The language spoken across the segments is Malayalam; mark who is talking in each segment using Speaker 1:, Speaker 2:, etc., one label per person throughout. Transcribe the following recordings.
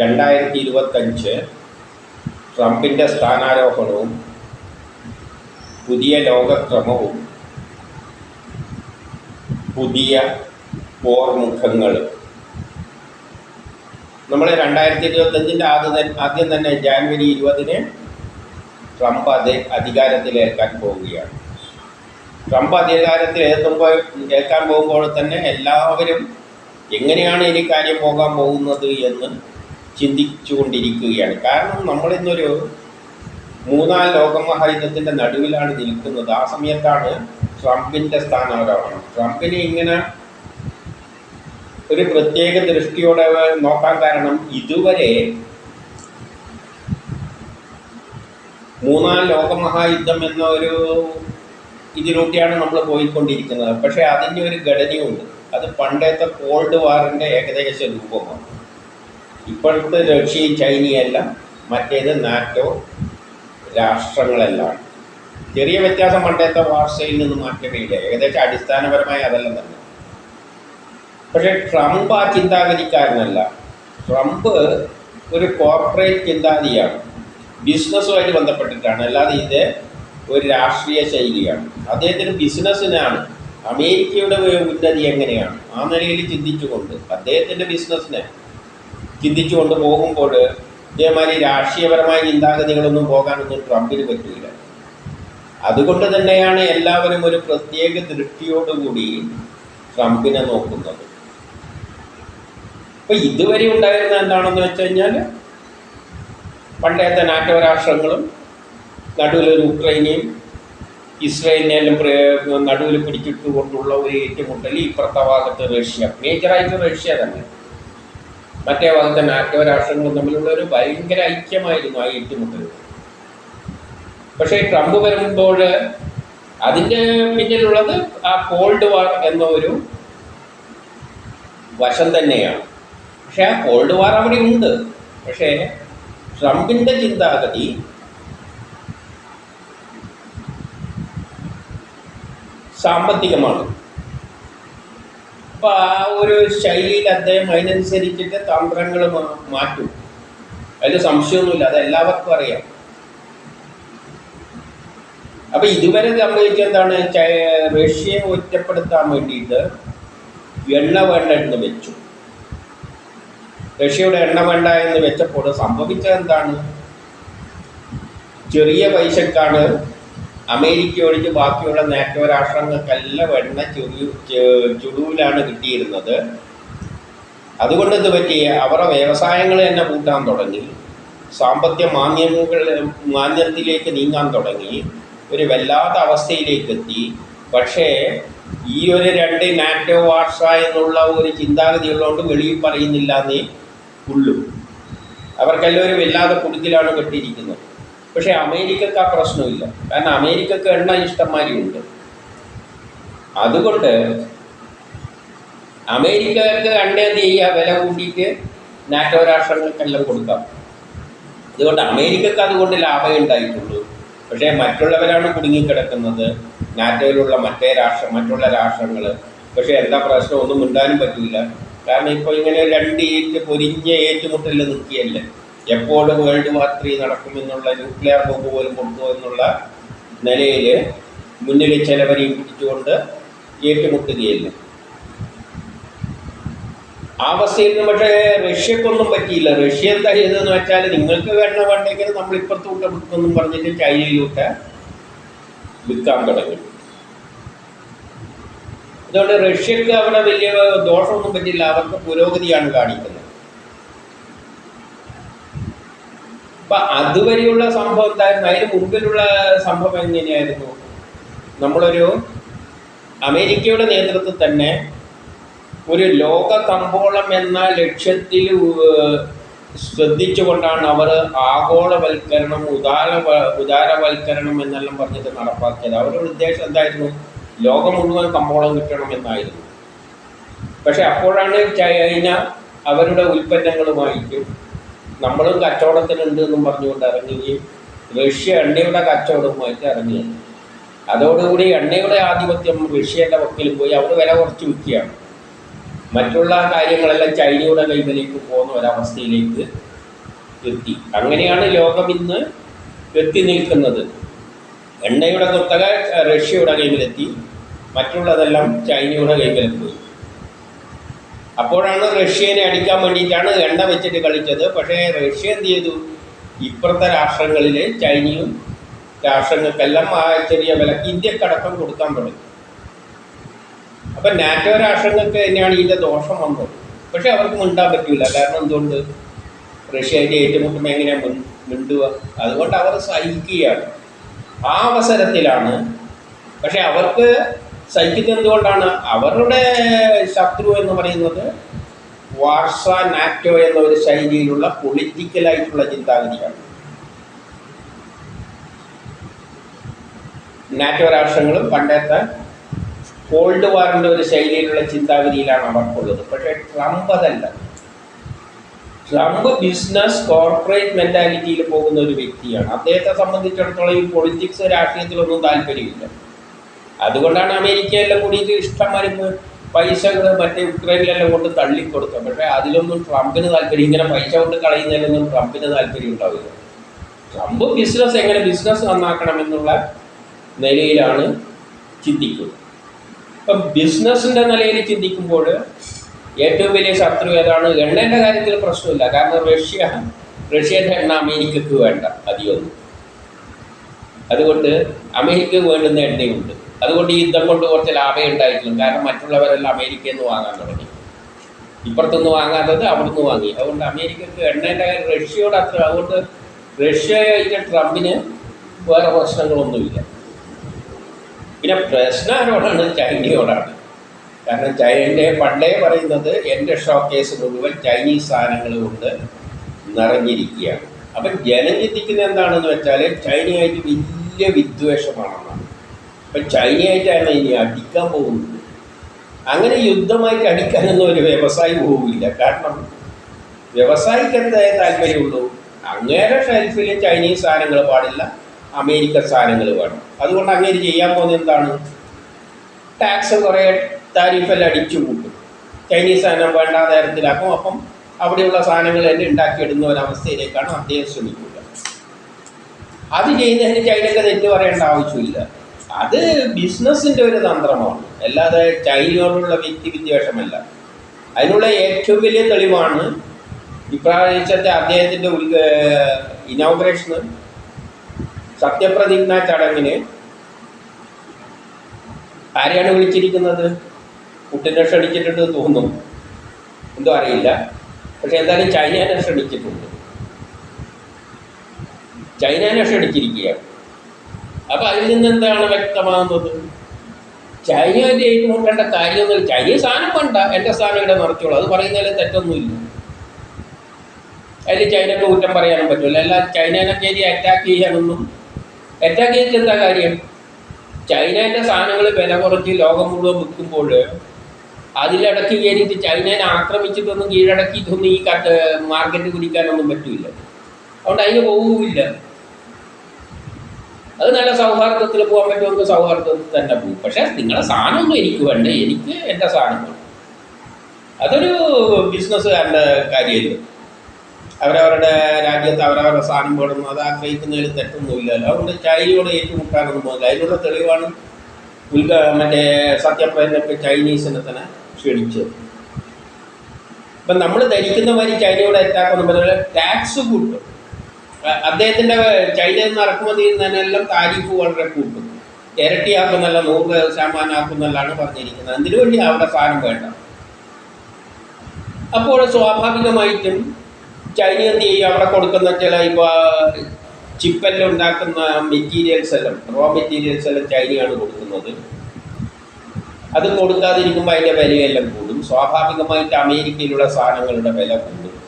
Speaker 1: രണ്ടായിരത്തി ഇരുപത്തഞ്ച് ട്രംപിന്റെ സ്ഥാനാരോഹണവും പുതിയ ലോകക്രമവും പുതിയ പോർമുഖങ്ങൾ നമ്മൾ രണ്ടായിരത്തി ഇരുപത്തഞ്ചിന്റെ ആദ്യം ആദ്യം തന്നെ ജാനുവരി ഇരുപതിന് ട്രംപ് അത് അധികാരത്തിലേൽക്കാൻ പോവുകയാണ്. ട്രംപ് അധികാരത്തിൽ എത്തുമ്പോൾ ഏൽക്കാൻ പോകുമ്പോൾ തന്നെ എല്ലാവരും എങ്ങനെയാണ് ഇനി കാര്യം പോകാൻ പോകുന്നത് എന്ന് ചിന്തിച്ചുകൊണ്ടിരിക്കുകയാണ്. കാരണം നമ്മളിന്നൊരു മൂന്നാം ലോകമഹായുദ്ധത്തിന്റെ നടുവിലാണ് നിൽക്കുന്നത്. ആ സമയത്താണ് ട്രംപിന്റെ സ്ഥാനാരോഹണം ട്രംപിനെ ഇങ്ങനെ ഒരു പ്രത്യേക ദൃഷ്ടിയോടെ നോക്കാൻ കാരണം ഇതുവരെ മൂന്നാം ലോകമഹായുദ്ധം എന്ന ഒരു ഇതിലൂടെയാണ് നമ്മൾ പോയിക്കൊണ്ടിരിക്കുന്നത്. പക്ഷേ അതിന്റെ ഒരു ഘടനയുണ്ട്. അത് പണ്ടത്തെ കോൾഡ് വാറിന്റെ ഏകദേശ രൂപമാണ്. ഇപ്പോഴത്തെ റഷ്യയും ചൈനയല്ല മറ്റേത് നാറ്റോ രാഷ്ട്രങ്ങളെല്ലാം. ചെറിയ വ്യത്യാസം പണ്ടത്തെ വാർഷയിൽ നിന്ന് മാറ്റമേ ഇല്ല. ഏകദേശം അടിസ്ഥാനപരമായി അതെല്ലാം തന്നെ. പക്ഷേ ട്രംപ് ആ ചിന്താഗതിക്കാരനല്ല. ട്രംപ് ഒരു കോർപ്പറേറ്റ് ചിന്താഗതിയാണ്. ബിസിനസ്സുമായിട്ട് ബന്ധപ്പെട്ടിട്ടാണ്. അല്ലാതെ ഇത് ഒരു രാഷ്ട്രീയ ശൈലിയാണ്. അദ്ദേഹത്തിന് ബിസിനസ്സിനാണ്. അമേരിക്കയുടെ ഉന്നതി എങ്ങനെയാണ്? ആ നിലയിൽ ചിന്തിച്ചുകൊണ്ട് അദ്ദേഹത്തിന്റെ ബിസിനസ്സിനെ ചിന്തിച്ചുകൊണ്ട് പോകുമ്പോൾ ഇതേമാതിരി രാഷ്ട്രീയപരമായ ചിന്താഗതികളൊന്നും പോകാനൊന്നും ട്രംപിന് പറ്റില്ല അതുകൊണ്ട് തന്നെയാണ് എല്ലാവരും ഒരു പ്രത്യേക ദൃഷ്ടിയോടുകൂടി ട്രംപിനെ നോക്കുന്നത്. ഇപ്പം ഇതുവരെ ഉണ്ടായിരുന്ന എന്താണെന്ന് വെച്ച് കഴിഞ്ഞാൽ പണ്ടത്തെ നാറ്റോ രാഷ്ട്രങ്ങളും നടുവിലൊരു ഉക്രൈനെയും ഇസ്രയേലിനെല്ലാം നടുവിൽ പിടിച്ചിട്ട് കൊണ്ടുള്ള ഒരു ഏറ്റുമുട്ടൽ ഇപ്പുറത്തെ ഭാഗത്ത് റഷ്യ. മേജറായിട്ട് റഷ്യ തന്നെ. മറ്റേ ഭാഗത്തെ നാറ്റോ രാഷ്ട്രങ്ങളും തമ്മിലുള്ള ഒരു ഭയങ്കര ഐക്യമായിരുന്നു ആ ഏറ്റുമുട്ടൽ പക്ഷേ ട്രംപ് വരുമ്പോൾ അതിന്റെ പിന്നിലുള്ളത് ആ കോൾഡ് വാർ എന്ന ഒരു വശം തന്നെയാണ്. പക്ഷേ ആ കോൾഡ് വാർ അവിടെ ഉണ്ട്. പക്ഷേ ട്രംപിന്റെ ചിന്താഗതി സാമ്പത്തികമാണ്. അപ്പോൾ ആ ഒരു ശൈലിയിൽ അദ്ദേഹം അതിനനുസരിച്ചിട്ട് തന്ത്രങ്ങൾ മാറ്റും. അതിൽ സംശയമൊന്നുമില്ല അത് എല്ലാവർക്കും അറിയാം. അപ്പം ഇതുവരെ സംഭവിച്ച എന്താണ്? റഷ്യയെ ഒറ്റപ്പെടുത്താൻ വേണ്ടിയിട്ട് എണ്ണ വേണ്ട എന്ന് വെച്ചു. റഷ്യയുടെ എണ്ണ വേണ്ട എന്ന് വെച്ചപ്പോൾ സംഭവിച്ചത് എന്താണ്? ചെറിയ പൈസക്കാണ് അമേരിക്ക ഒഴിച്ച് ബാക്കിയുള്ള നാറ്റോ രാഷ്ട്രങ്ങൾക്കെല്ലാം എണ്ണ ചെറിയ ചുടുവിലാണ് കിട്ടിയിരുന്നത്. അതുകൊണ്ട് എന്ത് പറ്റി? അവരുടെ വ്യവസായങ്ങൾ തന്നെ കൂട്ടാൻ തുടങ്ങി. സാമ്പത്തിക മാന്യങ്ങൾ മാന്യത്തിലേക്ക് നീങ്ങാൻ തുടങ്ങി. ഒരു വല്ലാത്ത അവസ്ഥയിലേക്ക് എത്തി. പക്ഷേ ഈ ഒരു രണ്ട് നാറ്റോ വാർഷ എന്നുള്ള ഒരു ചിന്താഗതി ഉള്ളതുകൊണ്ട് വെളിയിൽ പറയുന്നില്ല എന്നേ ഉള്ളൂ. അവർക്കെല്ലാം ഒരു വല്ലാതെ കുടുക്കിലാണ് കെട്ടിയിരിക്കുന്നത്. പക്ഷേ അമേരിക്കക്ക് ആ പ്രശ്നമില്ല. കാരണം അമേരിക്കക്ക് എണ്ണ ഇഷ്ടംമാതിരി ഉണ്ട് അതുകൊണ്ട് അമേരിക്കക്ക് എണ്ണ എന്ത് ചെയ്യുക വില കൂട്ടിയിട്ട് നാറ്റോ രാഷ്ട്രങ്ങൾക്കെല്ലാം കൊടുക്കാം. അതുകൊണ്ട് അമേരിക്കക്ക് അതുകൊണ്ട് ലാഭമേ ഉണ്ടായിട്ടുള്ളൂ. പക്ഷേ മറ്റുള്ളവരാണ് കുടുങ്ങിക്കിടക്കുന്നത്. നാറ്റോയിലുള്ള മറ്റേ രാഷ്ട്രം മറ്റുള്ള രാഷ്ട്രങ്ങൾ പക്ഷേ എന്താ പ്രശ്നം? ഒന്നും മിണ്ടാനും പറ്റില്ല കാരണം ഇപ്പോൾ ഇങ്ങനെ രണ്ട് ഏറ്റ് പൊരിഞ്ഞ ഏറ്റുമുട്ടലിൽ നിൽക്കുകയല്ലേ? എപ്പോഴും വേൾഡ് വാർ ത്രീ നടക്കുമെന്നുള്ള ന്യൂക്ലിയർ ബോംബ് പോലും കൊടുക്കുമോ എന്നുള്ള നിലയിൽ മുന്നിൽ ചിലവരെയും പിടിച്ചുകൊണ്ട് ഏറ്റുമുട്ടുകയില്ല? ആ അവസ്ഥയിൽ പക്ഷേ റഷ്യക്കൊന്നും പറ്റിയില്ല. റഷ്യ എന്താ ചെയ്തതെന്ന് വെച്ചാൽ നിങ്ങൾക്ക് വേണ്ട വേണ്ടെങ്കിൽ നമ്മൾ ഇപ്പുറത്തൂട്ട് വിൽക്കുമെന്നും പറഞ്ഞിട്ട് ചൈനയിലോട്ട് വിൽക്കാൻ തുടങ്ങി. അതുകൊണ്ട് റഷ്യക്ക് അവിടെ വലിയ ദോഷമൊന്നും പറ്റില്ല. അവർക്ക് പുരോഗതിയാണ് കാണിക്കുന്നത്. അപ്പൊ അതുവരെയുള്ള സംഭവം എന്തായിരുന്നു അതിന് മുമ്പിലുള്ള സംഭവം എങ്ങനെയായിരുന്നു? നമ്മളൊരു അമേരിക്കയുടെ നേതൃത്വത്തിൽ തന്നെ ഒരു ലോക കമ്പോളം എന്ന ലക്ഷ്യത്തിൽ ശ്രദ്ധിച്ചുകൊണ്ടാണ് അവർ ആഗോളവൽക്കരണം ഉദാര ഉദാരവൽക്കരണം എന്നെല്ലാം പറഞ്ഞിട്ട് നടപ്പാക്കിയത്. അവരുടെ ഉദ്ദേശം എന്തായിരുന്നു? ലോകം മുഴുവൻ കമ്പോളം കിട്ടണം എന്നായിരുന്നു. പക്ഷെ അപ്പോഴാണ് ചൈന അവരുടെ ഉൽപ്പന്നങ്ങളുമായിട്ടും നമ്മളും കച്ചവടത്തിനുണ്ട് എന്നും പറഞ്ഞുകൊണ്ട് ഇറങ്ങുകയും റഷ്യ എണ്ണയുടെ കച്ചവടവുമായിട്ട് ഇറങ്ങിയത് അതോടുകൂടി എണ്ണയുടെ ആധിപത്യം റഷ്യയുടെ വക്കിൽ പോയി അവർ വില കുറച്ച് വിൽക്കുകയാണ്. മറ്റുള്ള കാര്യങ്ങളെല്ലാം ചൈനയുടെ കൈകളിലേക്ക് പോകുന്ന ഒരവസ്ഥയിലേക്ക് എത്തി. അങ്ങനെയാണ് ലോകം ഇന്ന് എത്തി നിൽക്കുന്നത്. എണ്ണയുടെ കുത്തക റഷ്യയുടെ കൈകളിലെത്തി. മറ്റുള്ളതെല്ലാം ചൈനയുടെ കൈകളിലെത്തി അപ്പോഴാണ് റഷ്യനെ അടിക്കാൻ വേണ്ടിയിട്ടാണ് എണ്ണ വെച്ചിട്ട് കളിച്ചത്. പക്ഷേ റഷ്യ എന്ത് ചെയ്തു? ഇപ്പുറത്തെ രാഷ്ട്രങ്ങളിൽ ചൈനയും രാഷ്ട്രങ്ങൾക്കെല്ലാം ആ ചെറിയ വിലക്ക് ഇന്ത്യക്കടക്കം കൊടുക്കാൻ തുടങ്ങി. അപ്പം നാറ്റോ രാഷ്ട്രങ്ങൾക്ക് തന്നെയാണ് ഇതിന്റെ ദോഷം വന്നത്. പക്ഷെ അവർക്ക് മിണ്ടാൻ പറ്റില്ല. കാരണം എന്തുകൊണ്ട്? റഷ്യന്റെ ഏറ്റുമുട്ടുമ്പോൾ എങ്ങനെയാണ് മിണ്ടുക? അതുകൊണ്ട് അവർ സഹിക്കുകയാണ്. ആ അവസരത്തിലാണ്. പക്ഷെ അവർക്ക് സഹിക്കുന്നത് എന്തുകൊണ്ടാണ് അവരുടെ ശത്രു എന്ന് പറയുന്നത് വാർസ നാറ്റോ എന്ന ഒരു ശൈലിയിലുള്ള പൊളിറ്റിക്കലായിട്ടുള്ള ചിന്താഗതിയാണ്. നാറ്റോ രാഷ്ട്രങ്ങളും പണ്ടത്തെ കോൾഡ് വാറിന്റെ ഒരു ശൈലിയിലുള്ള ചിന്താഗതിയിലാണ് അവർക്കുള്ളത്. പക്ഷേ ട്രംപ് അതല്ല. ട്രംപ് ബിസിനസ് കോർപ്പറേറ്റ് മെന്റാലിറ്റിയിൽ പോകുന്ന ഒരു വ്യക്തിയാണ്. അദ്ദേഹത്തെ സംബന്ധിച്ചിടത്തോളം ഈ പൊളിറ്റിക്സ് രാഷ്ട്രീയത്തിലൊന്നും താല്പര്യമില്ല. അതുകൊണ്ടാണ് അമേരിക്കയെല്ലാം കൂടിയിട്ട് ഇഷ്ടംമാതിരി പൈസകൾ മറ്റേ ഉക്രൈനിലെല്ലാം കൊണ്ട് തള്ളിക്കൊടുത്തത്. പക്ഷേ അതിലൊന്നും ട്രംപിന് താല്പര്യം ഇങ്ങനെ പൈസ കൊണ്ട് കളയുന്നതിലൊന്നും ട്രംപിന് താല്പര്യം ഉണ്ടാവില്ല. ട്രംപ് ബിസിനസ് എങ്ങനെ ബിസിനസ് നന്നാക്കണമെന്നുള്ള നിലയിലാണ് ചിന്തിക്കുന്നത്. ഇപ്പം ബിസിനസ്സിന്റെ നിലയിൽ ചിന്തിക്കുമ്പോൾ ഏറ്റവും വലിയ ശത്രു ഏതാണ്? എണ്ണേന്റെ കാര്യത്തിൽ പ്രശ്നമില്ല. കാരണം റഷ്യ റഷ്യന്റെ എണ്ണ അമേരിക്കക്ക് വേണ്ട അധികമൊന്നും. അതുകൊണ്ട് അമേരിക്ക വേണ്ടുന്ന എണ്ണയുണ്ട്. അതുകൊണ്ട് ഈ യുദ്ധം കൊണ്ട് കുറച്ച് ലാഭം ഉണ്ടായിട്ടില്ല കാരണം മറ്റുള്ളവരെല്ലാം അമേരിക്കയിൽ നിന്ന് വാങ്ങാൻ തുടങ്ങി. ഇപ്പുറത്തുനിന്ന് വാങ്ങാത്തത് അവിടുന്ന് വാങ്ങി. അതുകൊണ്ട് അമേരിക്കക്ക് എണ്ണേന്റെ കാര്യം റഷ്യയോട് അത്ര അതുകൊണ്ട് റഷ്യയിലെ ട്രംപിന് വേറെ പ്രശ്നങ്ങളൊന്നുമില്ല. പിന്നെ പ്രശ്നം ആരോടാണ് ചൈനയോടാണ്. കാരണം ചൈനന്റെ പണ്ടേ പറയുന്നത് എന്റെ ഷോക്കേസ് മുഴുവൻ ചൈനീസ് സാധനങ്ങൾ കൊണ്ട് നിറഞ്ഞിരിക്കുകയാണ്. അപ്പം ജനം ചിന്തിക്കുന്നത് എന്താണെന്ന് വെച്ചാൽ ചൈനയായിട്ട് വലിയ വിദ്വേഷമാണെന്നാണ്. അപ്പം ചൈനയായിട്ടാണ് ഇനി അടിക്കാൻ പോകുന്നത്. അങ്ങനെ യുദ്ധമായിട്ട് അടിക്കാനൊന്നും ഒരു വ്യവസായി പോകില്ല കാരണം വ്യവസായിക്ക് എന്തേ താല്പര്യമുള്ളൂ? അങ്ങേരെ ഷെൽഫിൽ ചൈനീസ് സാധനങ്ങൾ പാടില്ല അമേരിക്കൻ സാധനങ്ങൾ വേണം അതുകൊണ്ട് അങ്ങേര് ചെയ്യാൻ പോകുന്നത് എന്താണ്? ടാക്സ് കുറേ താരിഫെല്ലാം അടിച്ചു കൂട്ടും. ചൈനീസ് സാധനം വേണ്ട തരത്തിലാക്കും അപ്പം അവിടെയുള്ള സാധനങ്ങൾ തന്നെ ഉണ്ടാക്കിയിടുന്ന ഒരവസ്ഥയിലേക്കാണ് അദ്ദേഹം ശ്രമിക്കുക. അത് ചെയ്യുന്നതിന് ചൈനയ്ക്ക് തെറ്റ് പറയേണ്ട ആവശ്യമില്ല. അത് ബിസിനസ്സിന്റെ ഒരു തന്ത്രമാണ്. അല്ലാതെ ചൈനയോടുള്ള വ്യക്തി വിദ്വേഷമല്ല. അതിനുള്ള ഏറ്റവും വലിയ തെളിവാണ് ഇപ്രാവശ്യത്തെ അദ്ദേഹത്തിന്റെ ഉദ്ഘ ഇനോഗ്രേഷന് സത്യപ്രതിജ്ഞ ചടങ്ങിന് ആരെയാണ് വിളിച്ചിരിക്കുന്നത്? കുട്ടിനെ ക്ഷണിച്ചിട്ടുണ്ട് തോന്നും എന്തോ അറിയില്ല. പക്ഷെ എന്തായാലും ചൈനേനെ ക്ഷണിച്ചിട്ടുണ്ട് ചൈനനെ ക്ഷണിച്ചിരിക്കുകയാണ് അപ്പം അതിൽ നിന്ന് എന്താണ് വ്യക്തമാകുന്നത്? ചൈനയുടെ ഏറ്റുമുട്ടേണ്ട കാര്യമൊന്നും ചൈന സാധനം വേണ്ട. എന്റെ സാധനം ഇവിടെ നിറച്ചോളൂ. അത് പറയുന്നതിൽ തെറ്റൊന്നുമില്ല. അതിൽ ചൈനക്ക് കുറ്റം പറയാനും പറ്റില്ല. അല്ല ചൈനനെ കയറി അറ്റാക്ക് ചെയ്യാനൊന്നും അറ്റാക്ക് ചെയ്തിട്ട് എന്താ കാര്യം? ചൈനേന്റെ സാധനങ്ങൾ വില കുറച്ച് ലോകം മുഴുവൻ വിൽക്കുമ്പോൾ അതിലിടയ്ക്ക് കയറിയിട്ട് ചൈനനെ ആക്രമിച്ചിട്ടൊന്നും കീഴടക്കിയിട്ടൊന്നും ഈ കത്ത് മാർക്കറ്റ് പിടിക്കാനൊന്നും പറ്റില്ല. അതുകൊണ്ട് അതിന് പോവുകയില്ല അത് നല്ല സൗഹാർദ്ദത്തിൽ പോകാൻ പറ്റുമെങ്കിൽ സൗഹാർദ്ദത്തിൽ തന്നെ പോകും പക്ഷേ നിങ്ങളുടെ സാധനമൊന്നും എനിക്ക് വേണ്ട. എനിക്ക് എന്റെ സാധനം വേണം അതൊരു ബിസിനസ്സുകാരുടെ കാര്യമല്ലേ. അവരവരുടെ രാജ്യത്ത് അവരവരുടെ സാധനം വേണം അത് ആഗ്രഹിക്കുന്നതിൽ തെറ്റൊന്നുമില്ലല്ലോ. അതുകൊണ്ട് ചൈനയോട് ഏറ്റുമുട്ടാനൊന്നും പോകില്ല. അതിനുള്ള തെളിവാണ് മറ്റേ സത്യപ്രതിജ്ഞ ചൈനീസിനെ തന്നെ ക്ഷണിച്ചത്. ഇപ്പം നമ്മൾ ധരിക്കുന്ന മാതിരി ചൈനയോട് അറ്റാക്കൊന്നും പറഞ്ഞാൽ ടാക്സ് കൂട്ടും. അദ്ദേഹത്തിന്റെ ചൈനയിൽ നിന്ന് ഇറക്കുമതി ചെയ്യുന്നതിനെല്ലാം താരിഫ് വളരെ കൂട്ടും. ഇരട്ടിയാക്കുന്നല്ല നൂറ് ശതമാനമാക്കുന്നല്ലാണ് പറഞ്ഞിരിക്കുന്നത്. അതിനു വേണ്ടി അവിടെ സാധനം വേണ്ട? അപ്പോൾ സ്വാഭാവികമായിട്ടും ചൈന എന്ത് ചെയ്യും? അവിടെ കൊടുക്കുന്ന ചില ഇപ്പോൾ ചിപ്പെല്ലാം ഉണ്ടാക്കുന്ന മെറ്റീരിയൽസ് എല്ലാം റോ മെറ്റീരിയൽസ് എല്ലാം ചൈനയാണ് കൊടുക്കുന്നത്. അത് കൊടുക്കാതിരിക്കുമ്പോൾ അതിന്റെ വിലയെല്ലാം കൂടും. സ്വാഭാവികമായിട്ട് അമേരിക്കയിലുള്ള സാധനങ്ങളുടെ വില കൂടും.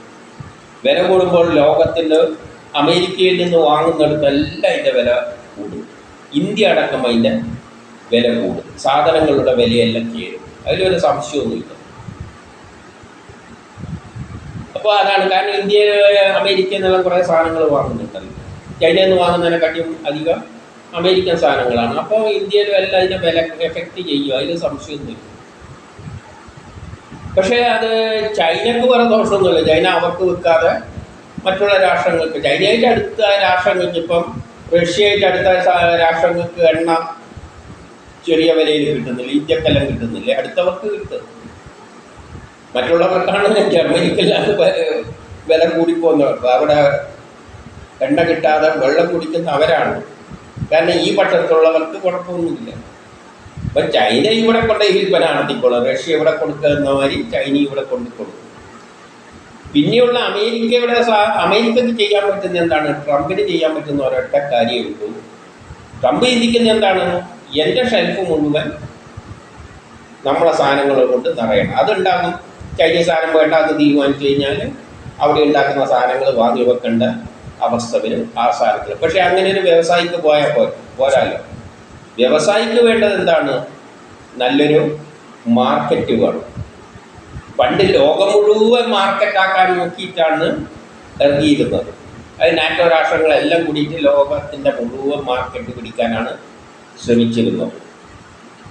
Speaker 1: വില കൂടുമ്പോൾ ലോകത്തിൽ അമേരിക്കയിൽ നിന്ന് വാങ്ങുന്നിടത്തെല്ലാം അതിന്റെ വില കൂടും. ഇന്ത്യ അടക്കം അതിന്റെ വില കൂടും. സാധനങ്ങളുടെ വിലയെല്ലാം കയറും. അതിലൊരു സംശയമൊന്നുമില്ല. അപ്പോൾ അതാണ് കാരണം ഇന്ത്യ അമേരിക്കയിൽ നിന്നെല്ലാം കുറേ സാധനങ്ങൾ വാങ്ങുന്നുണ്ടല്ലോ ചൈനയിൽ നിന്ന് വാങ്ങുന്നതിനെക്കാട്ടിയും അധികം അമേരിക്കൻ സാധനങ്ങളാണ്. അപ്പോൾ ഇന്ത്യയിലും എല്ലാം അതിന്റെ വില എഫക്റ്റ് ചെയ്യും അതിൽ സംശയമൊന്നുമില്ല പക്ഷേ അത് ചൈനക്ക് വേറെ ദോഷമൊന്നുമില്ല. ചൈന അവർക്ക് വിൽക്കാതെ മറ്റുള്ള രാഷ്ട്രങ്ങൾക്ക് ചൈനയായിട്ട് അടുത്ത രാഷ്ട്രങ്ങൾക്ക് ഇപ്പം റഷ്യയായിട്ട് അടുത്ത രാഷ്ട്രങ്ങൾക്ക് എണ്ണ ചെറിയ വിലയിൽ കിട്ടുന്നില്ല. ഇന്ത്യക്കെല്ലാം കിട്ടുന്നില്ല. അടുത്തവർക്ക് കിട്ടും. മറ്റുള്ളവർക്കാണ് ജർമ്മനിക്കെല്ലാം വില കൂടിപ്പോകുന്നവർക്ക് അവിടെ എണ്ണ കിട്ടാതെ വെള്ളം കുടിക്കുന്ന അവരാണ്. കാരണം ഈ പക്ഷത്തുള്ളവർക്ക് കുഴപ്പമൊന്നുമില്ല. അപ്പം ചൈന ഇവിടെ കൊണ്ട് വിൽപ്പന നടത്തിക്കോളും റഷ്യ ഇവിടെ കൊടുക്കുന്ന മാതിരി ചൈന ഇവിടെ കൊണ്ട് കൊടുക്കും. പിന്നെയുള്ള അമേരിക്കയുടെ അമേരിക്കക്ക് ചെയ്യാൻ പറ്റുന്ന എന്താണ്? ട്രംപിന് ചെയ്യാൻ പറ്റുന്ന ഒരൊറ്റ കാര്യമേ ഉള്ളൂ. ട്രംപ് ചിന്തിക്കുന്ന എന്താണ്? എന്റെ ഷെൽഫ് മുഴുവൻ നമ്മളെ സാധനങ്ങൾ കൊണ്ട് നിറയണം. അതുണ്ടാകും. ചൈനീസ് സാധനം വേണ്ട അത് തീരുമാനിച്ചു കഴിഞ്ഞാൽ അവിടെ ഉണ്ടാക്കുന്ന സാധനങ്ങൾ വാങ്ങി വെക്കേണ്ട അവസ്ഥ വരും ആ സാധനത്തിൽ പക്ഷേ അങ്ങനെ ഒരു വ്യവസായിക്ക് പോയാൽ പോ പോരാലോ? വ്യവസായിക്ക് വേണ്ടത് എന്താണ്? നല്ലൊരു മാർക്കറ്റ് വേണം. പണ്ട് ലോകം മുഴുവൻ മാർക്കറ്റാക്കാൻ നോക്കിയിട്ടാണ് ഇറങ്ങിയിരുന്നത്. അത് നാറ്റോ രാഷ്ട്രങ്ങളെല്ലാം കൂടിയിട്ട് ലോകത്തിന്റെ മുഴുവൻ മാർക്കറ്റ് പിടിക്കാനാണ് ശ്രമിച്ചിരുന്നത്.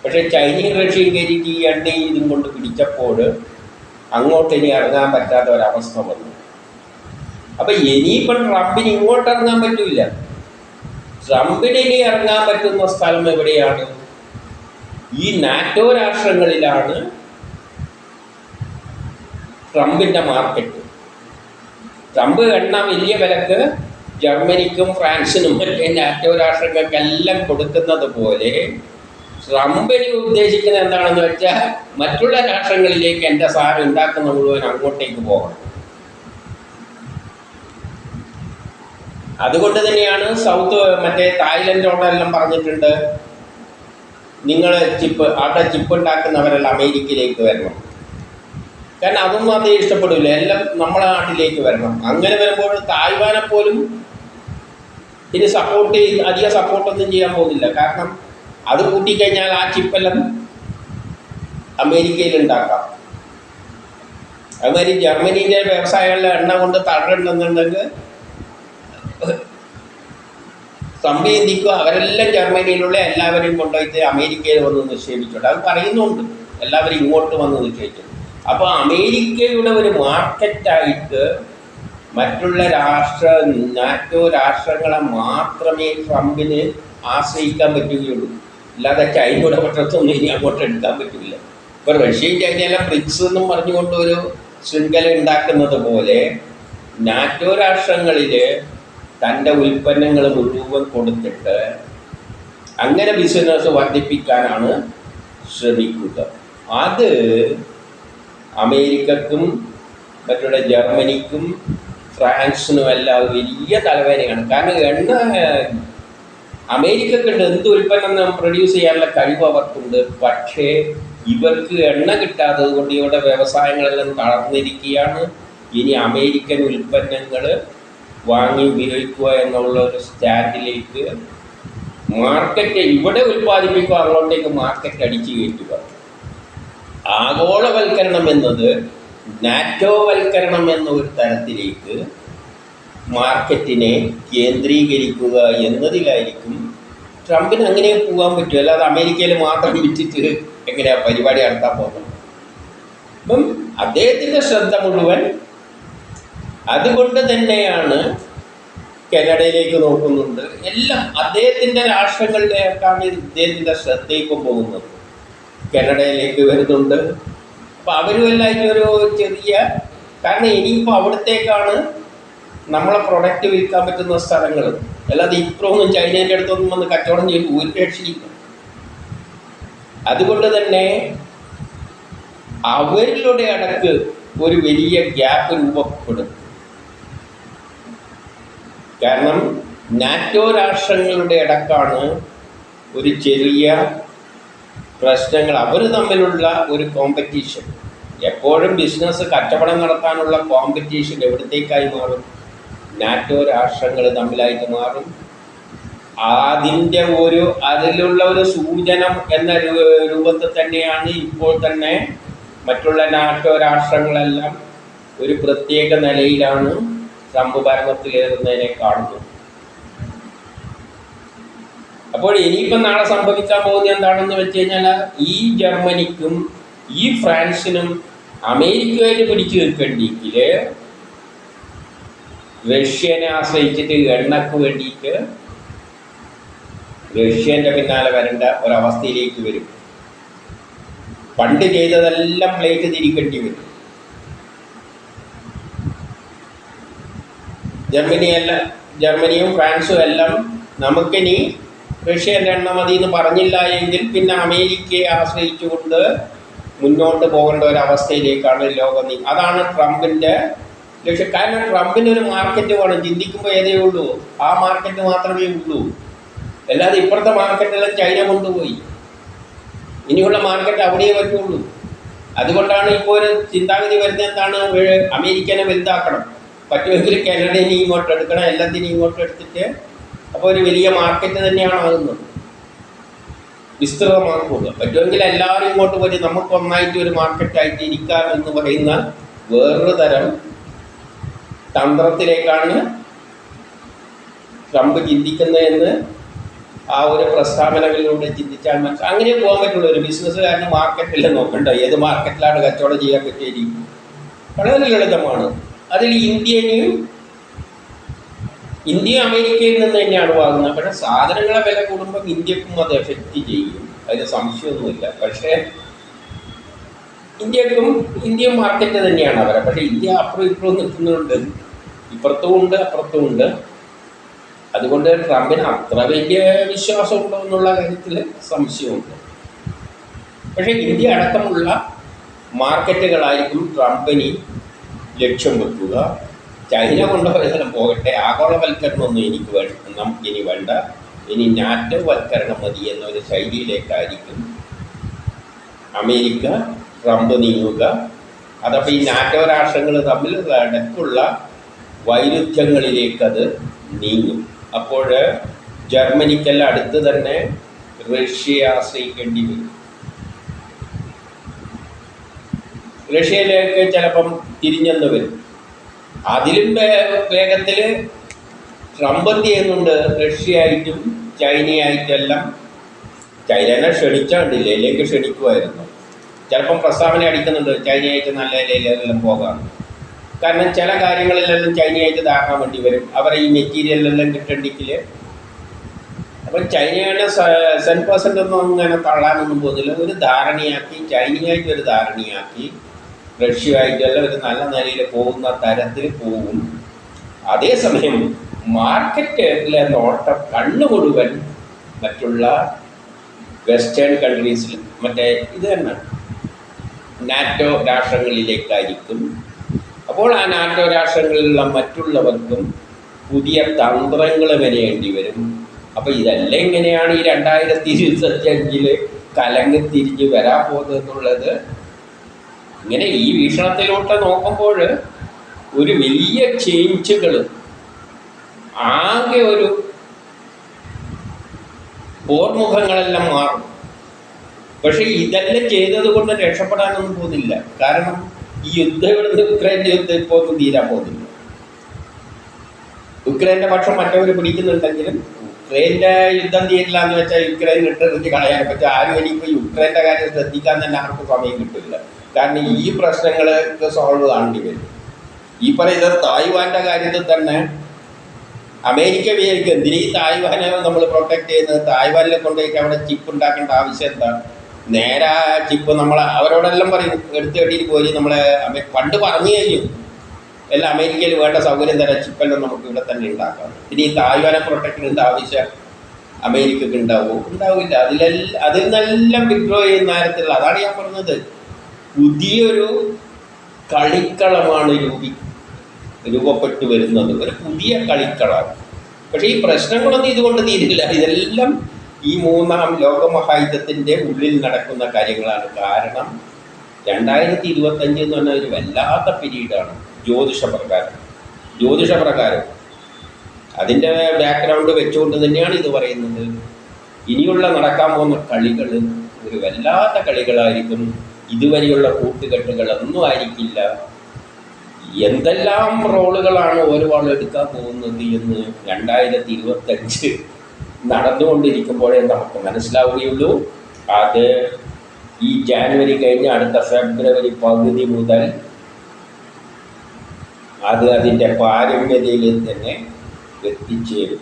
Speaker 1: പക്ഷേ ചൈനയും റഷ്യയും കയറ്റിയിട്ട് ഈ എണ്ണയും ഇതും കൊണ്ട് പിടിച്ചപ്പോൾ അങ്ങോട്ട് ഇനി ഇറങ്ങാൻ പറ്റാത്ത ഒരവസ്ഥ വന്നു. അപ്പം ഇനിയിപ്പം ട്രംപിന് ഇങ്ങോട്ട് ഇറങ്ങാൻ പറ്റില്ല ട്രംപിന് ഇനി ഇറങ്ങാൻ പറ്റുന്ന സ്ഥലം എവിടെയാണ്? ഈ നാറ്റോ രാഷ്ട്രങ്ങളിലാണ് ട്രംപിന്റെ മാർക്കറ്റ്. ട്രംപ് എണ്ണ വലിയ വിലക്ക് ജർമ്മനിക്കും ഫ്രാൻസിനും മറ്റേ നാറ്റോ രാഷ്ട്രങ്ങൾക്കെല്ലാം കൊടുക്കുന്നത് പോലെ ട്രംപിന് ഉദ്ദേശിക്കുന്നത് എന്താണെന്ന് വെച്ചാൽ മറ്റുള്ള രാഷ്ട്രങ്ങളിലേക്ക് എന്റെ സാധനം ഉണ്ടാക്കുന്ന മുഴുവൻ അങ്ങോട്ടേക്ക് പോകണം. അതുകൊണ്ട് തന്നെയാണ് സൗത്ത് മറ്റേ തായ്ലൻഡോടെല്ലാം പറഞ്ഞിട്ടുണ്ട്. നിങ്ങൾ ചിപ്പ് അവിടെ ചിപ്പ് ഉണ്ടാക്കുന്നവരെല്ലാം അമേരിക്കയിലേക്ക് വരണം. കാരണം അതൊന്നും അത് ഇഷ്ടപ്പെടില്ല എല്ലാം നമ്മളെ നാട്ടിലേക്ക് വരണം. അങ്ങനെ വരുമ്പോൾ തായ്വാനെ പോലും ഇനി സപ്പോർട്ട് അധികം സപ്പോർട്ടൊന്നും ചെയ്യാൻ പോകുന്നില്ല. കാരണം അത് കൂട്ടിക്കഴിഞ്ഞാൽ ആ ചിപ്പെല്ലാം അമേരിക്കയിൽ ഉണ്ടാക്കാം. അതുമാതിരി ജർമ്മനിയിലെ വ്യവസായങ്ങളിലെ എണ്ണ കൊണ്ട് തടയുണ്ടെന്നുണ്ടെങ്കിൽ ചിന്തിക്കുക അവരെല്ലാം ജർമ്മനിയിലുള്ള എല്ലാവരെയും കൊണ്ടുപോയിട്ട് അമേരിക്കയിൽ വന്ന് നിക്ഷേപിച്ചോട്ടെ അത് പറയുന്നുണ്ട്. എല്ലാവരും ഇങ്ങോട്ട് വന്ന് നിക്ഷേപിച്ചു. അപ്പോൾ അമേരിക്കയുടെ ഒരു മാർക്കറ്റായിട്ട് മറ്റുള്ള രാഷ്ട്ര നാറ്റോ രാഷ്ട്രങ്ങളെ മാത്രമേ ട്രംപിന് ആശ്രയിക്കാൻ പറ്റുകയുള്ളൂ. അല്ലാതെ ചൈനയുടെ പട്ടത്തൊന്നും ഇനി അങ്ങോട്ട് എടുക്കാൻ പറ്റില്ല. ഇപ്പോൾ റഷ്യയും ചൈനയെല്ലാം ബ്രിക്സ് എന്നും പറഞ്ഞുകൊണ്ട് ഒരു ശൃംഖല ഉണ്ടാക്കുന്നത് പോലെ നാറ്റോ രാഷ്ട്രങ്ങളിൽ തന്റെ ഉൽപ്പന്നങ്ങൾ മുഴുവൻ കൊടുത്തിട്ട് അങ്ങനെ ബിസിനസ് വർദ്ധിപ്പിക്കാനാണ് ശ്രമിക്കുക. അത് അമേരിക്കക്കും മറ്റുള്ള ജർമ്മനിക്കും ഫ്രാൻസിനും എല്ലാം വലിയ തലവേദനയാണ്. കാരണം എണ്ണ അമേരിക്കക്കുണ്ട് എന്ത് ഉൽപ്പന്നം പ്രൊഡ്യൂസ് ചെയ്യാനുള്ള കഴിവ് അവർക്കുണ്ട്. പക്ഷേ ഇവർക്ക് എണ്ണ കിട്ടാത്തത് കൊണ്ട് ഇവരുടെ വ്യവസായങ്ങളെല്ലാം തളർന്നിരിക്കുകയാണ്. ഇനി അമേരിക്കൻ ഉൽപ്പന്നങ്ങൾ വാങ്ങി ഉപയോഗിക്കുക എന്നുള്ള ഒരു സ്റ്റാൻഡിലേക്ക് മാർക്കറ്റ് ഇവിടെ ഉൽപ്പാദിപ്പിക്കുക അങ്ങോട്ടേക്ക് മാർക്കറ്റ് അടിച്ചു കയറ്റുക. ആഗോളവൽക്കരണം എന്നത് നാറ്റോവൽക്കരണം എന്ന ഒരു തരത്തിലേക്ക് മാർക്കറ്റിനെ കേന്ദ്രീകരിക്കുക എന്നതിലായിരിക്കും ട്രംപിന് അങ്ങനെ പോകാൻ പറ്റും അല്ലാതെ അമേരിക്കയിൽ മാത്രം വിറ്റിട്ട് എങ്ങനെയാ പരിപാടി നടത്താൻ പോകുന്നത്? അപ്പം അദ്ദേഹത്തിന്റെ ശ്രദ്ധ മുഴുവൻ അതുകൊണ്ട് തന്നെയാണ് കാനഡയിലേക്ക് നോക്കുന്നുണ്ട്. എല്ലാം അദ്ദേഹത്തിന്റെ രാഷ്ട്രങ്ങളിലേക്കാണ് ഇദ്ദേഹത്തിന്റെ ശ്രദ്ധ പോകുന്നത്. കാനഡയിലേക്ക് വരുന്നുണ്ട്. അപ്പം അവരും എല്ലായിട്ടും ഒരു ചെറിയ കാരണം ഇനിയിപ്പോൾ അവിടത്തേക്കാണ് നമ്മളെ പ്രൊഡക്റ്റ് വിൽക്കാൻ പറ്റുന്ന സ്ഥലങ്ങൾ അല്ലാതെ ഇപ്പോഴൊന്നും ചൈനേന്റെ അടുത്തൊന്നും വന്ന് കച്ചവടം ചെയ്ത് ഒരു അതുകൊണ്ട് തന്നെ അവരിലൂടെ അടക്ക് ഒരു വലിയ ഗ്യാപ്പ് രൂപപ്പെടും. കാരണം നാറ്റോ രാഷ്ട്രങ്ങളുടെ ഇടക്കാണ് ഒരു ചെറിയ പ്രശ്നങ്ങൾ. അവർ തമ്മിലുള്ള ഒരു കോമ്പറ്റീഷൻ എപ്പോഴും ബിസിനസ് കച്ചവടം നടത്താനുള്ള കോമ്പറ്റീഷൻ എവിടത്തേക്കായി മാറും? നാറ്റോ രാഷ്ട്രങ്ങൾ തമ്മിലായിട്ട് മാറും. അതിന്റെ ഒരു അതിലുള്ള ഒരു സൂചനം എന്ന രൂപത്തിൽ തന്നെയാണ് ഇപ്പോൾ തന്നെ മറ്റുള്ള നാറ്റോ രാഷ്ട്രങ്ങളെല്ലാം ഒരു പ്രത്യേക നിലയിലാണ്. ട്രംപ് ഭരണത്തിലേറുന്നതിനെ കാണുന്നു. അപ്പോൾ ഇനിയിപ്പം നാളെ സംഭവിക്കാൻ പോകുന്നത് എന്താണെന്ന് വെച്ച് കഴിഞ്ഞാൽ ഈ ജർമ്മനിക്കും ഈ ഫ്രാൻസിനും അമേരിക്കയിൽ പിടിച്ചു നിൽക്കണ്ടെങ്കിൽ റഷ്യനെ ആശ്രയിച്ചിട്ട് എണ്ണക്ക് വേണ്ടിയിട്ട് റഷ്യന്റെ പിന്നാലെ വരേണ്ട ഒരവസ്ഥയിലേക്ക് വരും. പണ്ട് ചെയ്തതെല്ലാം പ്ലേറ്റ് തിരിക്കേണ്ടി വരും. ജർമ്മനിയല്ല ജർമ്മനിയും ഫ്രാൻസും എല്ലാം നമുക്കിനി റഷ്യന്റെ എണ്ണ മതി എന്ന് പറഞ്ഞില്ല എങ്കിൽ പിന്നെ അമേരിക്കയെ ആശ്രയിച്ചുകൊണ്ട് മുന്നോട്ട് പോകേണ്ട ഒരു അവസ്ഥയിലേക്കാണ് ലോകം നീ അതാണ് ട്രംപിന്റെ ലക്ഷ്യം. കാരണം ട്രംപിന് ഒരു മാർക്കറ്റ് വേണം. ചിന്തിക്കുമ്പോൾ ഏതേ ഉള്ളൂ? ആ മാർക്കറ്റ് മാത്രമേ ഉള്ളൂ. അല്ലാതെ ഇപ്പുറത്തെ മാർക്കറ്റെല്ലാം ചൈന കൊണ്ടുപോയി. ഇനിയുള്ള മാർക്കറ്റ് അവിടെയേ പറ്റുള്ളൂ. അതുകൊണ്ടാണ് ഇപ്പോൾ ഒരു ചിന്താഗതി വരുന്നത് എന്താണ്? അമേരിക്കനെ വലുതാക്കണം. പറ്റുമെങ്കിൽ കാനഡയെ ഇങ്ങോട്ട് എടുക്കണം എല്ലാത്തിനും ഇങ്ങോട്ട് എടുത്തിട്ട് അപ്പോൾ ഒരു വലിയ മാർക്കറ്റ് തന്നെയാണ് ആകുന്നത്. വിസ്തൃതമാക്കുക പറ്റുമെങ്കിൽ എല്ലാവരും ഇങ്ങോട്ട് പോയി നമുക്ക് ഒന്നായിട്ട് ഒരു മാർക്കറ്റായിട്ട് ഇരിക്കാം എന്ന് പറയുന്ന വേറൊരു തരം തന്ത്രത്തിലേക്കാണ് ട്രംപ് ചിന്തിക്കുന്നതെന്ന് ആ ഒരു പ്രസ്താവനകളിലൂടെ ചിന്തിച്ചാൽ മനസ്സിലാവും അങ്ങനെ പോകാൻ പറ്റുള്ളൂ. ഒരു ബിസിനസ്സുകാരന് മാർക്കറ്റിൽ നോക്കണ്ട. ഏത് മാർക്കറ്റിലാണ് കച്ചവടം ചെയ്യാൻ പറ്റിയിരിക്കും വളരെ ലളിതമാണ്. അതിൽ ഇന്ത്യനെയും ഇന്ത്യ അമേരിക്കയിൽ നിന്ന് തന്നെയാണ് വാങ്ങുന്നത്. പക്ഷെ സാധനങ്ങളെ വില കൂടുമ്പോൾ ഇന്ത്യക്കും അത് എഫക്റ്റ് ചെയ്യും. അതിന് സംശയമൊന്നുമില്ല. പക്ഷേ ഇന്ത്യക്കും ഇന്ത്യൻ മാർക്കറ്റ് തന്നെയാണ് അവരെ. പക്ഷേ ഇന്ത്യ അപ്പുറം ഇപ്പുറം നിൽക്കുന്നുണ്ട്. ഇപ്പുറത്തും ഉണ്ട് അപ്പുറത്തും ഉണ്ട്. അതുകൊണ്ട് ട്രംപിന് അത്ര വലിയ വിശ്വാസമുണ്ടോ എന്നുള്ള കാര്യത്തിൽ സംശയമുണ്ട്. പക്ഷേ ഇന്ത്യ അടക്കമുള്ള മാർക്കറ്റുകളായിരിക്കും ട്രംപിന് ലക്ഷ്യം വെക്കുക. ചൈന കൊണ്ടുപോയതെല്ലാം പോകട്ടെ. ആഗോളവൽക്കരണമൊന്നും എനിക്ക് വേണം ഇനി വേണ്ട. ഇനി നാറ്റോ വൽക്കരണം മതി എന്നൊരു ശൈലിയിലേക്കായിരിക്കും അമേരിക്ക ട്രംപ് നീങ്ങുക. അതപ്പോൾ ഈ നാറ്റോ രാഷ്ട്രങ്ങൾ തമ്മിൽ ഇടയ്ക്കുള്ള വൈരുദ്ധ്യങ്ങളിലേക്കത് നീങ്ങും. അപ്പോൾ ജർമ്മനിക്കെല്ലാം അടുത്ത് തന്നെ റഷ്യയെ ആശ്രയിക്കേണ്ടി വരും. റഷ്യയിലേക്ക് ചിലപ്പം തിരിഞ്ഞെന്ന് വരും. അതിലും വേഗത്തിൽ ട്രംപ് എന്ത് ചെയ്യുന്നുണ്ട്? റഷ്യയായിട്ടും ചൈനയായിട്ടെല്ലാം ചൈനനെ ക്ഷണിച്ചാണ്ടില്ല? ഇതിലേക്ക് ക്ഷണിക്കുമായിരുന്നു ചിലപ്പം പ്രസ്താവന അടിക്കുന്നുണ്ട്. ചൈനയായിട്ട് നല്ല നിലയിലെല്ലാം പോകാം. കാരണം ചില കാര്യങ്ങളിലെല്ലാം ചൈനയായിട്ട് ഇതാക്കാൻ വേണ്ടി വരും. അവരെ ഈ മെറ്റീരിയലെല്ലാം കിട്ടണ്ടെങ്കിൽ അപ്പം ചൈനയുടെ സെൻ പെർസെന്റ് ഒന്നും അങ്ങനെ തള്ളാനൊന്നും പോകുന്നില്ല. ഒരു ധാരണയാക്കി ചൈനയായിട്ട് ഒരു ധാരണയാക്കി റഷ്യയായിട്ടെല്ലാം ഒരു നല്ല നിലയിൽ പോകുന്ന തരത്തിൽ പോകും. അതേസമയം മാർക്കറ്റിലെ നോട്ടം കണ്ണു മുഴുവൻ മറ്റുള്ള വെസ്റ്റേൺ കൺട്രീസിൽ മറ്റേ ഇത് തന്നെ നാറ്റോ രാഷ്ട്രങ്ങളിലേക്കായിരിക്കും. അപ്പോൾ ആ നാറ്റോ രാഷ്ട്രങ്ങളിലുള്ള മറ്റുള്ളവർക്കും പുതിയ തന്ത്രങ്ങൾ വരേണ്ടി വരും. അപ്പോൾ ഇതെല്ലാം എങ്ങനെയാണ് ഈ രണ്ടായിരത്തി ഇരുപത്തഞ്ചിൽ കലങ്ങി തിരിഞ്ഞ് വരാൻ പോകുന്നത് എന്നുള്ളത് ഇങ്ങനെ ഈ വീക്ഷണത്തിലോട്ട് നോക്കുമ്പോൾ ഒരു വലിയ ചേഞ്ചുകൾ ആകെ ഒരു പോർമുഖങ്ങളെല്ലാം മാറും. പക്ഷെ ഇതെല്ലാം ചെയ്തത് കൊണ്ട് രക്ഷപ്പെടാനൊന്നും പോകുന്നില്ല. കാരണം ഈ യുദ്ധം ഇവിടുന്ന് ഉക്രൈന്റെ യുദ്ധം ഇപ്പോൾ ഒന്നും തീരാൻ പോകുന്നില്ല. യുക്രൈന്റെ പക്ഷം മറ്റവർ പിടിക്കുന്നുണ്ടെങ്കിലും യുക്രൈന്റെ യുദ്ധം തീരില്ല എന്ന് വെച്ചാൽ യുക്രൈൻ ഇട്ടെറിഞ്ഞ് കളയാൻ പറ്റും. ആരും ഇനിയിപ്പോൾ യുക്രൈന്റെ കാര്യം ശ്രദ്ധിക്കാൻ തന്നെ ആർക്കും സമയം കിട്ടില്ല. കാരണം ഈ പ്രശ്നങ്ങൾക്ക് സോൾവ് കാണേണ്ടി വരും. ഈ പറയുന്നത് തായ്വാന്റെ കാര്യത്തിൽ തന്നെ അമേരിക്ക വിചാരിക്കും എന്തിനീ തായ്വാനെ നമ്മൾ പ്രൊട്ടക്ട് ചെയ്യുന്നത്? തായ്വാനിലെ കൊണ്ടുപോയിട്ട് അവിടെ ചിപ്പ് ഉണ്ടാക്കേണ്ട ആവശ്യം എന്താ? നേരെ ചിപ്പ് നമ്മൾ അവരോടെല്ലാം പറയും എടുത്തു കെട്ടിയിട്ട് പോയി നമ്മളെ പണ്ട് പറഞ്ഞു കഴിഞ്ഞു. എല്ലാം അമേരിക്കയിൽ വേണ്ട സൗകര്യം തരാം ചിപ്പെല്ലാം നമുക്ക് ഇവിടെ തന്നെ ഉണ്ടാക്കാം. ഇനി ഈ തായ്വാനെ പ്രൊട്ടക്ട് ചെയ്യേണ്ട ആവശ്യം അമേരിക്കക്ക് ഉണ്ടാവുമോ ഉണ്ടാവില്ല. അതിലെല്ലാം അതിൽ നിന്നെല്ലാം വിഡ്രോ ചെയ്യുന്ന തരത്തിലുള്ള അതാണ് ഞാൻ പറഞ്ഞത്. പുതിയൊരു കളിക്കളമാണ് രൂപി രൂപപ്പെട്ടു വരുന്നത്. ഒരു പുതിയ കളിക്കളമാണ് പക്ഷേ ഈ പ്രശ്നങ്ങളൊന്നും ഇതുകൊണ്ട് തീരില്ല ഇതെല്ലാം ഈ മൂന്നാം ലോകമഹായുദ്ധത്തിന്റെ ഉള്ളിൽ നടക്കുന്ന കാര്യങ്ങളാണ്. കാരണം രണ്ടായിരത്തി ഇരുപത്തഞ്ച് എന്ന് പറഞ്ഞാൽ ഒരു വല്ലാത്ത പീരീഡാണ്. ജ്യോതിഷപ്രകാരം. ജ്യോതിഷപ്രകാരം. അതിന്റെ ബാക്ക്ഗ്രൗണ്ട് വെച്ചുകൊണ്ട് തന്നെയാണ് ഇത് പറയുന്നത്. ഇനിയുള്ള നടക്കാൻ പോകുന്ന കളികൾ ഒരു വല്ലാത്ത കളികളായിരിക്കും. ഇതുവരെയുള്ള കൂട്ടുകെട്ടുകൾ ഒന്നും ആയിരിക്കില്ല എന്തെല്ലാം റോളുകളാണ് ഓരോ എടുക്കാൻ പോകുന്നത് എന്ന് രണ്ടായിരത്തി ഇരുപത്തഞ്ച് നടന്നുകൊണ്ടിരിക്കുമ്പോഴേ നമുക്ക് മനസ്സിലാവുകയുള്ളൂ. അത് ഈ ജാനുവരി കഴിഞ്ഞ് അടുത്ത ഫെബ്രുവരി പകുതി മുതൽ അത് അതിന്റെ പാരമ്യതയിൽ തന്നെ എത്തിച്ചേരും.